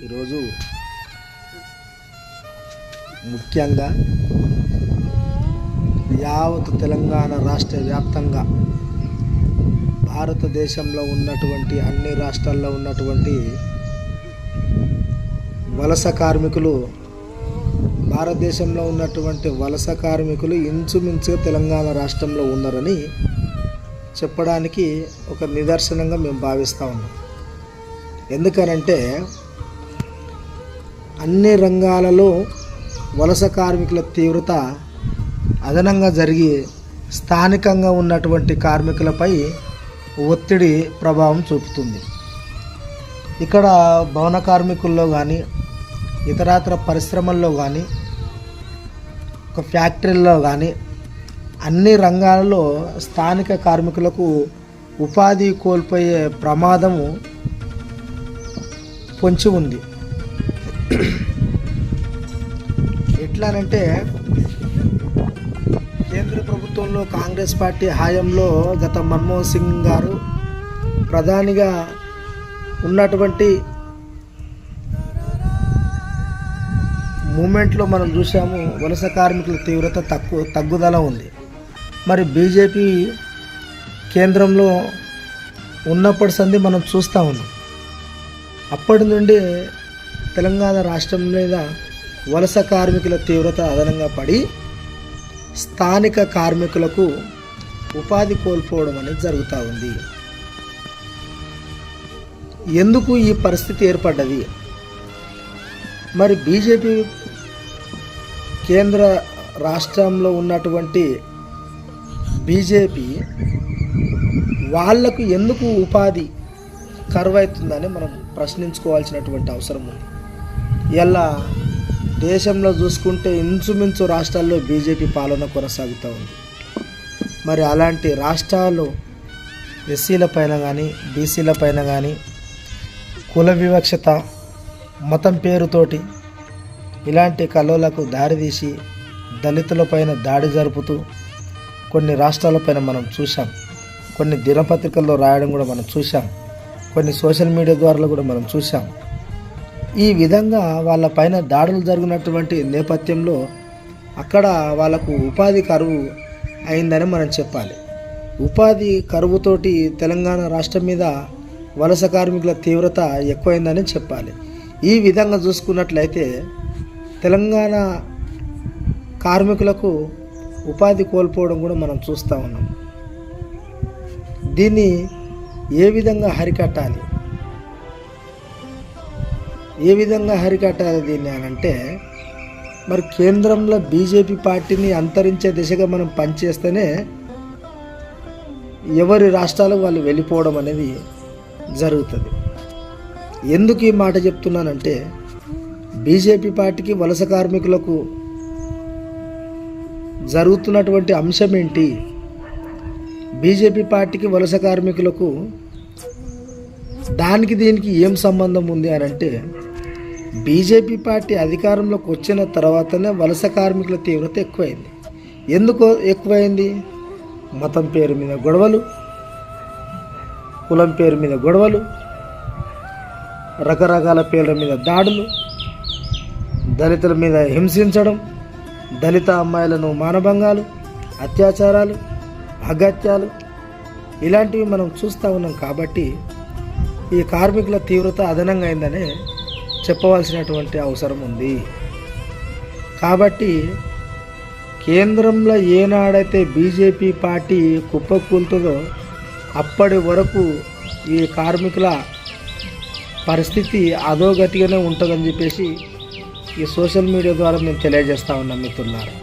ఈరోజు ముఖ్యంగా యావత్ తెలంగాణ రాష్ట్ర వ్యాప్తంగా భారతదేశంలో ఉన్నటువంటి అన్ని రాష్ట్రాల్లో ఉన్నటువంటి వలస కార్మికులు భారతదేశంలో ఉన్నటువంటి వలస కార్మికులు ఇంచుమించుగా తెలంగాణ రాష్ట్రంలో ఉన్నారని చెప్పడానికి ఒక నిదర్శనంగా మేము భావిస్తూ ఉన్నాం. ఎందుకనంటే అన్ని రంగాలలో వలస కార్మికుల తీవ్రత అదనంగా జరిగి స్థానికంగా ఉన్నటువంటి కార్మికులపై ఒత్తిడి ప్రభావం చూపుతుంది. ఇక్కడ భవన కార్మికుల్లో కానీ ఇతరాతర పరిశ్రమల్లో కానీ ఒక ఫ్యాక్టరీల్లో కానీ అన్ని రంగాలలో స్థానిక కార్మికులకు ఉపాధి కోల్పోయే ప్రమాదము పొంచి ఉంది. ఎట్లానంటే కేంద్ర ప్రభుత్వంలో కాంగ్రెస్ పార్టీ హాయంలో గత మన్మోహన్ సింగ్ గారు ప్రధానిగా ఉన్నటువంటి మూమెంట్లో మనం చూసాము వలస కార్మికుల తీవ్రత తక్కువ తగ్గుదల ఉంది. మరి బీజేపీ కేంద్రంలో ఉన్నప్పటి సంది మనం చూస్తూ ఉన్నాం. అప్పటి నుండి తెలంగాణ రాష్ట్రం మీద వలస కార్మికుల తీవ్రత అదనంగా పడి స్థానిక కార్మికులకు ఉపాధి కోల్పోవడం అనేది జరుగుతూ ఉంది. ఎందుకు ఈ పరిస్థితి ఏర్పడ్డది? మరి బీజేపీ కేంద్ర రాష్ట్రంలో ఉన్నటువంటి బీజేపీ వాళ్ళకు ఎందుకు ఉపాధి కరువవుతుందని మనం ప్రశ్నించుకోవాల్సినటువంటి అవసరం ఉంది. ఇలా దేశంలో చూసుకుంటే ఇంచుమించు రాష్ట్రాల్లో బీజేపీ పాలన కొనసాగుతూ ఉంది. మరి అలాంటి రాష్ట్రాలు ఎస్సీల పైన కానీ బీసీల పైన కానీ కుల వివక్షత మతం పేరుతోటి ఇలాంటి కళలకు దారితీసి దళితులపైన దాడి జరుపుతూ కొన్ని రాష్ట్రాలపైన మనం చూసాం కొన్ని దినపత్రికల్లో రాయడం కూడా మనం చూసాం కొన్ని సోషల్ మీడియా ద్వారా కూడా మనం చూసాం ఈ విధంగా వాళ్ళ పైన దాడులు జరిగినటువంటి నేపథ్యంలో అక్కడ వాళ్ళకు ఉపాధి కరువు అయిందని మనం చెప్పాలి. ఉపాధి కరువుతోటి తెలంగాణ రాష్ట్రం మీద వలస కార్మికుల తీవ్రత ఎక్కువైందని చెప్పాలి. ఈ విధంగా చూసుకున్నట్లయితే తెలంగాణ కార్మికులకు ఉపాధి కోల్పోవడం కూడా మనం చూస్తూ ఉన్నాం. దీన్ని ఏ విధంగా హరికట్టాలి ఏ విధంగా హరికట్టాలి దీన్ని అని అంటే మరి కేంద్రంలో బీజేపీ పార్టీని అంతరించే దిశగా మనం పనిచేస్తేనే ఎవరి రాష్ట్రాలకు వాళ్ళు వెళ్ళిపోవడం అనేది జరుగుతుంది. ఎందుకు ఈ మాట చెప్తున్నానంటే బీజేపీ పార్టీకి వలస కార్మికులకు జరుగుతున్నటువంటి అంశం ఏంటి? బీజేపీ పార్టీకి వలస కార్మికులకు దానికి దీనికి ఏం సంబంధం ఉంది అని అంటే బీజేపీ పార్టీ అధికారంలోకి వచ్చిన తర్వాతనే వలస కార్మికుల తీవ్రత ఎక్కువైంది. ఎందుకు ఎక్కువైంది? మతం పేరు మీద గొడవలు కులం పేరు మీద గొడవలు రకరకాల పేర్ల మీద దాడులు దళితుల మీద హింసించడం దళిత అమ్మాయిలను మానభంగాలు అత్యాచారాలు అగత్యాలు ఇలాంటివి మనం చూస్తూ ఉన్నాం కాబట్టి ఈ కార్మికుల తీవ్రత అదనంగా అయిందనే చెప్పవలసినటువంటి అవసరం ఉంది. కాబట్టి కేంద్రంలో ఏనాడైతే బీజేపీ పార్టీ కుప్పకూలుతుందో అప్పటి వరకు ఈ కార్మికుల పరిస్థితి అధోగతిగానే ఉంటుందని చెప్పేసి ఈ సోషల్ మీడియా ద్వారా మేము తెలియజేస్తా ఉన్నాం మిత్రులారా.